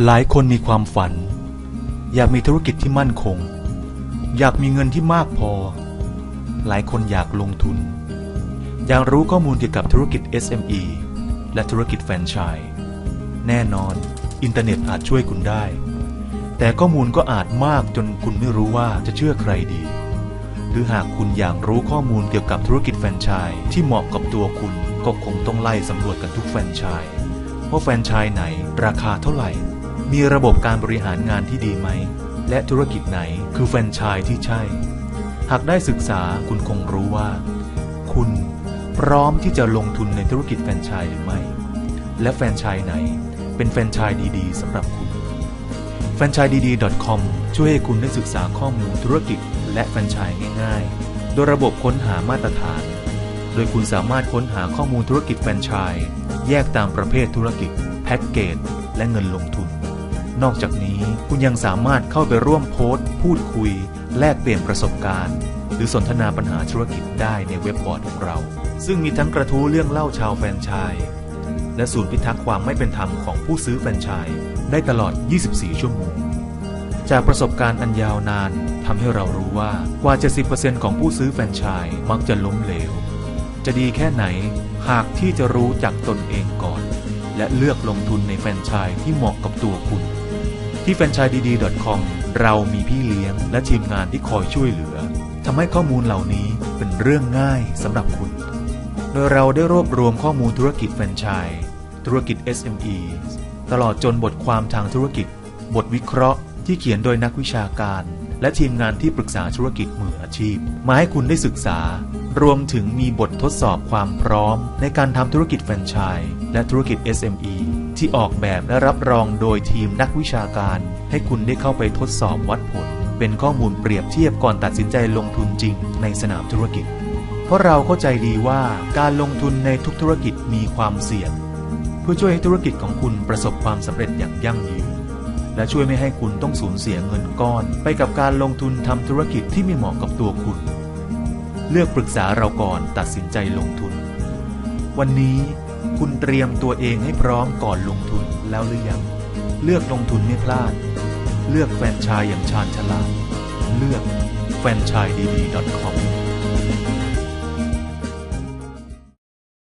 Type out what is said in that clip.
หลายคนมีความฝัน อยากมีธุรกิจที่มั่นคง อยากมีเงินที่มากพอ หลายคนอยากลงทุน อยากรู้ข้อมูลเกี่ยวกับธุรกิจ SME และธุรกิจแฟรนไชส์แน่นอน อินเทอร์เน็ตอาจช่วยคุณได้ แต่ข้อมูลก็อาจมากจนคุณไม่รู้ว่าจะเชื่อใครดี หรือหากคุณอยากรู้ข้อมูลเกี่ยวกับธุรกิจแฟรนไชส์ที่เหมาะกับตัวคุณก็คงต้องไล่สำรวจกันทุกแฟรนไชส์ว่าแฟรนไชส์ไหนราคาเท่าไหร่ มีระบบการบริหารงานที่ดีไหม และธุรกิจไหนคือแฟรนไชส์ที่ใช่ หากได้ศึกษาคุณคงรู้ว่า คุณพร้อมที่จะลงทุนในธุรกิจแฟรนไชส์หรือไม่ และแฟรนไชส์ไหน เป็นแฟรนไชส์ดีๆสำหรับคุณ f r a n c h i s e d d c o m ช่วยให้คุณได้ศึกษาข้อมูลธุรกิจ และแฟรนไชส์ง่ายๆ โดยระบบค้นหามาตรฐาน โดยคุณสามารถค้นหาข้อมูลธุรกิจแฟรนไชส์แยกตามประเภทธุรกิจ แพ็กเกจ และเงินลงทุน นอกจากนี้คุณยังสามารถเข้าไปร่วมโพสต์ พูดคุย แลกเปลี่ยนประสบการณ์ หรือสนทนาปัญหาธุรกิจได้ในเว็บบอร์ดของเรา ซึ่งมีทั้งกระทู้เรื่องเล่าชาวแฟรนไชส์และศูนย์พิทักษ์ความไม่เป็นธรรมของผู้ซื้อแฟรนไชส์ได้ตลอด 24 ชั่วโมง จากประสบการณ์อันยาวนานทำให้เรารู้ว่ากว่า 70%ของผู้ซื้อแฟรนไชส์มักจะล้มเหลว จะดีแค่ไหนหากที่จะรู้จักตนเองก่อน และเลือกลงทุนในแฟรนไชส์ที่เหมาะกับตัวคุณ ที่ f r a n c h i s e d c o m เรามีพี่เลี้ยงและทีมงานที่คอยช่วยเหลือทำให้ข้อมูลเหล่านี้เป็นเรื่องง่ายสำหรับคุณ โดยเราได้รวบรวมข้อมูลธุรกิจแฟรนไชส์ธุรกิจ SME ตลอดจนบทความทางธุรกิจ บทวิเคราะห์ที่เขียนโดยนักวิชาการ และทีมงานที่ปรึกษาธุรกิจมืออาชีพ มาให้คุณได้ศึกษา รวมถึงมีบททดสอบความพร้อม ในการทำธุรกิจแฟรนไชส์และธุรกิจ SME ที่ออกแบบและรับรองโดยทีมนักวิชาการ ให้คุณได้เข้าไปทดสอบวัดผล เป็นข้อมูลเปรียบเทียบก่อนตัดสินใจลงทุนจริงในสนามธุรกิจ เพราะเราเข้าใจดีว่าการลงทุนในทุกธุรกิจมีความเสี่ยง เพื่อช่วยให้ธุรกิจของคุณประสบความสำเร็จอย่างยั่งยืนและช่วยไม่ให้คุณต้องสูญเสียเงินก้อน ไปกับการลงทุนทำธุรกิจที่ไม่เหมาะกับตัวคุณ เลือกปรึกษาเราก่อนตัดสินใจลงทุน วันนี้ คุณเตรียมตัวเองให้พร้อมก่อนลงทุนแล้วหรือยัง เลือกลงทุนไม่พลาด เลือกแฟรนไชส์อย่างชาญฉลาด เลือกแฟรนไชส์ดีๆ .com